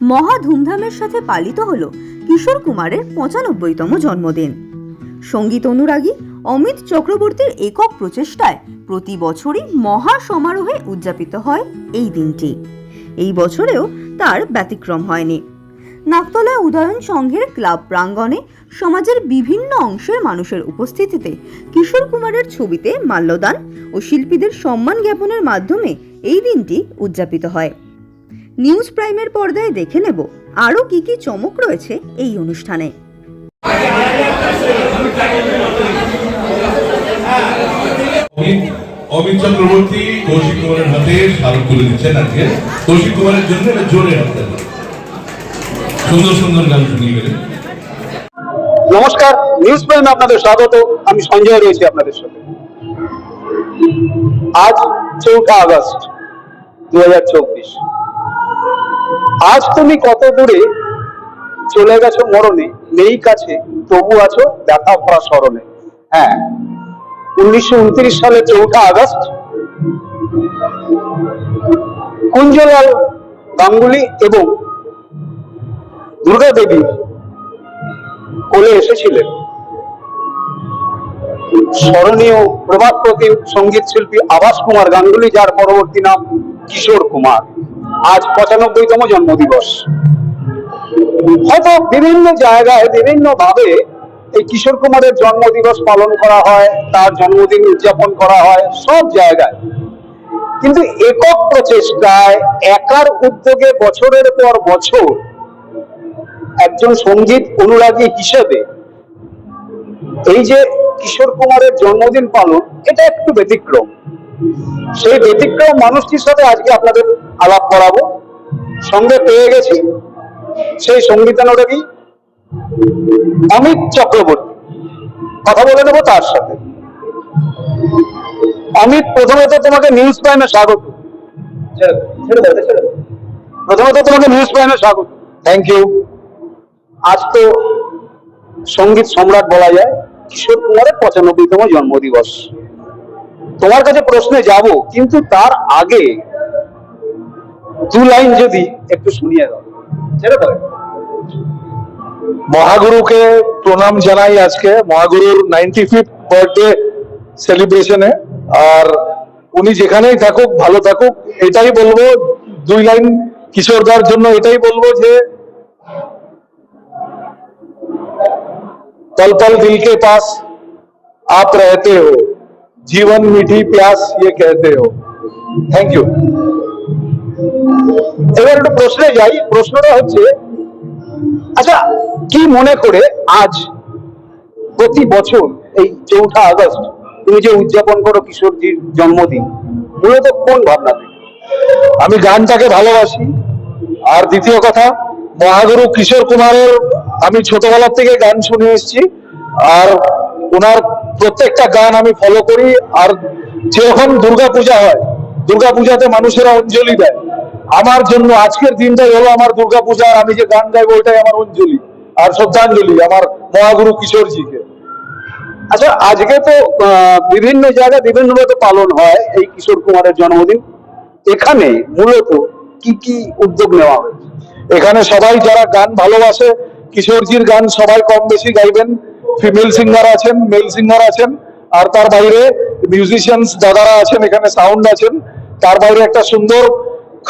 মহা ধুমধামের সাথে পালিত হলো কিশোর কুমারের পঁচানব্বইতম জন্মদিন। সংগীত অনুরাগী অমিত চক্রবর্তীর একক প্রচেষ্টায় প্রতি বছরই মহা সমারোহে উদযাপিত হয় এই দিনটি। এই বছরেও তার ব্যতিক্রম হয়নি। নাকতলা উদয়ন সংঘের ক্লাব প্রাঙ্গণে সমাজের বিভিন্ন অংশের মানুষের উপস্থিতিতে কিশোর কুমারের ছবিতে মাল্যদান ও শিল্পীদের সম্মান জ্ঞাপনের মাধ্যমে এই দিনটি উদযাপিত হয়। নিউজ প্রাইমের পর্দায় দেখে নেব আরও কি কি চমক রয়েছে এই অনুষ্ঠানে। অমিত অমিত চক্রবর্তী কৌশিক কুমারের হাতে তুলে দিচ্ছেন আজকে। কৌশিক কুমারের জন্য জোরে হাতে সুন্দর সুন্দর গান শুনিয়ে গেলেন নমস্কার নিউজ প্রাইমে আপনাদের স্বাগত। আমি সঞ্জয় রয়েছি আপনাদের সাথে। আজ চৌঠা আগস্ট দু হাজার চব্বিশ। আজ তুমি কত দূরে চলে গেছো মরণে? নেই কাছে, তবু আছো দেখা ভরা স্মরণে। হ্যাঁ উনিশশো সালের চৌঠা আগস্ট, কুঞ্জলাল গাঙ্গুলি এবং দুর্গা দেবী কোলে এসেছিলেন। স্মরণীয় প্রভাত প্রতিম সংগীত শিল্পী আবাস কুমার গাঙ্গুলি, যার পরবর্তী নাম কিশোর কুমার। আজ পঁচানব্বইতম জন্মদিবস। হয়তো বিভিন্ন জায়গায় বিভিন্ন ভাবে এই কিশোর কুমারের জন্মদিবস পালন করা হয়, তার জন্মদিন উদযাপন করা হয়, সব জায়গায়। কিন্তু একক প্রচেষ্টায় একার উদ্যোগে বছরের পর বছর একজন সংগীত অনুরাগী হিসেবে এই যে কিশোর কুমারের জন্মদিন পালন, এটা একটু ব্যতিক্রম। সেই ব্যতিক্রম মানুষটির সাথে আজকে আপনাদের আলাপ করাবো, সঙ্গে পেয়ে গেছি। সেই সঙ্গীতানুরাগী অমিত চক্রবর্তী। কথা বলে নেব তার সাথে। অমিত, প্রথমত তোমাকে নিউজ প্রাইমে স্বাগত। প্রথমত তোমাকে নিউজ প্রাইমে স্বাগত। থ্যাংক ইউ আজ তো সংগীত সম্রাট বলা যায়, কিশোর কুমারের পঁচানব্বইতম জন্মদিবস। তোমার কাছে প্রশ্নে যাব, কিন্তু তার আগে দু লাইন যদি একটু শুনিয়ে দাও ছেড়ে দাও মহাগুরুকে প্রণাম জানাই আজকে মহাগুরুর নাইনটি ফিফথ বার্থডে সেলিব্রেশনে আর উনি যেখানেই থাকুক ভালো থাকুক এটাই বলবো দুই লাইন কিশোরদার জন্য এটাই বলবো যে पल पल दिल के पास आप रहते हो जीवन मीठी प्यास ये कहते हो थैंक यू এবার একটু প্রশ্নে যাই। প্রশ্নটা হচ্ছে আচ্ছা কি মনে করে আজ, প্রতি বছর এই চৌঠা আগস্ট, তুমি যে উদযাপন করো কিশোরজির জন্মদিন, মূলত কোন ভাবনা? আমি গানটাকে ভালোবাসি। আর দ্বিতীয় কথা, মহাগুরু কিশোর কুমারের আমি ছোটবেলা থেকে গান শুনে এসেছি। আর ওনার প্রত্যেকটা গান আমি ফলো করি। আর যখন দুর্গা পূজা হয় দুর্গা পূজাতে মানুষেরা অঞ্জলি দেয়। আমার জন্য আজকের দিনটাই হলো আমার দুর্গা পূজা আর আমি যে গান গাইবো ওইটাই আমার অঞ্জলি, আর শ্রদ্ধাঞ্জলি আমার মহাগুরু কিশোরজিকে। আচ্ছা আজকে তো বিভিন্ন জায়গায় বিভিন্ন ভাবে পালন হয় এই কিশোর কুমারের জন্মদিন। এখানে মূলত কি কি উদ্যোগ নেওয়া হয়েছে এখানে সবাই যারা গান ভালোবাসে, কিশোরজির গান সবাই কম বেশি গাইবেন। ফিমেল সিঙ্গার আছেন, মেল সিঙ্গার আছেন, আর তার বাইরে মিউজিশিয়ানস দাদারা আছেন, এখানে সাউন্ড আছেন। তার বাইরে একটা সুন্দর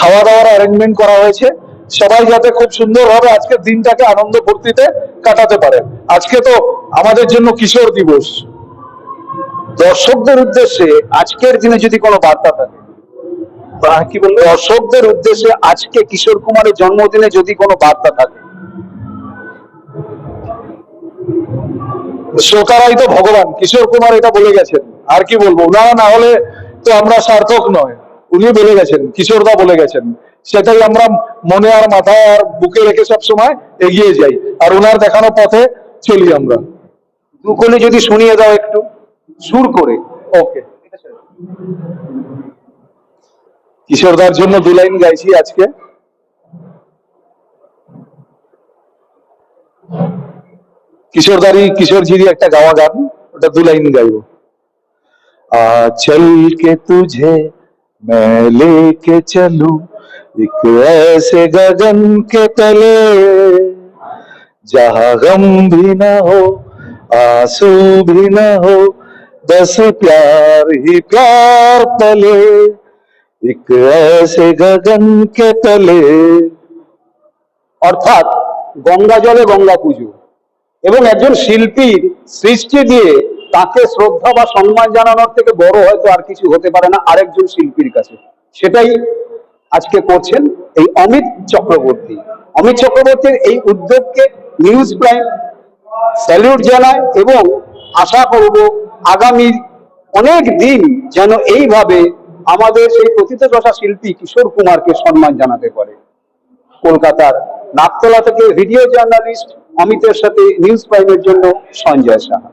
খাওয়া দাওয়ার অ্যারেঞ্জমেন্ট করা হয়েছে। সবাই যাতে খুব সুন্দরভাবে আজকের দিনটাকে আনন্দ ফুর্তিতে কাটাতে পারে। আজকে তো আমাদের জন্য কিশোর দিবস। দর্শকদের উদ্দেশ্যে আজকের দিনে যদি কোনো বার্তা থাকে। কি বলব দর্শকদের উদ্দেশ্যে আজকে কিশোর কুমারের জন্মদিনে যদি কোনো বার্তা থাকে। শ্রোতারাই তো ভগবান কিশোর কুমার এটা বলে গেছেন। আর কি বলব? ওনারা না হলে তো আমরা সার্থক নয়। উনি বলে গেছেন, কিশোরদা বলে গেছেন। সেটাই আমরা মনে আর মাথায় আর বুকে রেখে সব সময় এগিয়ে যাই। আর ওনার দেখানো পথে চলি আমরা। দুকোলে যদি শুনিয়ে দাও একটু, সুর করে। ওকে কিশোরদার জন্য দু লাইন গাইছি আজকে। কিশোরদারি কিশোরজিরই একটা গাওয়া গান, ওটা দু লাইন গাইব। আচল কে তুঝে मैं लेके चलूं एक ऐसे गगन के तले जहां गम भी न हो आंसू भी न हो बस प्यार ही प्यार पले एक ऐसे गगन के तले অর্থাৎ গঙ্গা জলে গঙ্গা পুজো এবং একজন শিল্পীর সৃষ্টি দিয়ে তাকে শ্রদ্ধা বা সম্মান জানানোর থেকে বড় হয়তো আর কিছু হতে পারে না আরেকজন শিল্পীর কাছে। সেটাই আজকে করছেন এই অমিত চক্রবর্তী। অমিত চক্রবর্তীর এই উদ্যোগকে নিউজ প্রাইম স্যালিউট জানায় এবং আশা করব আগামী অনেক দিন যেন এইভাবে আমাদের সেই প্রথিতযশা শিল্পী কিশোর কুমারকে সম্মান জানাতে পারে। কলকাতার নাকতলা থেকে ভিডিও জার্নালিস্ট অমিতের সাথে নিউজ প্রাইমের জন্য সঞ্জয় সাহা।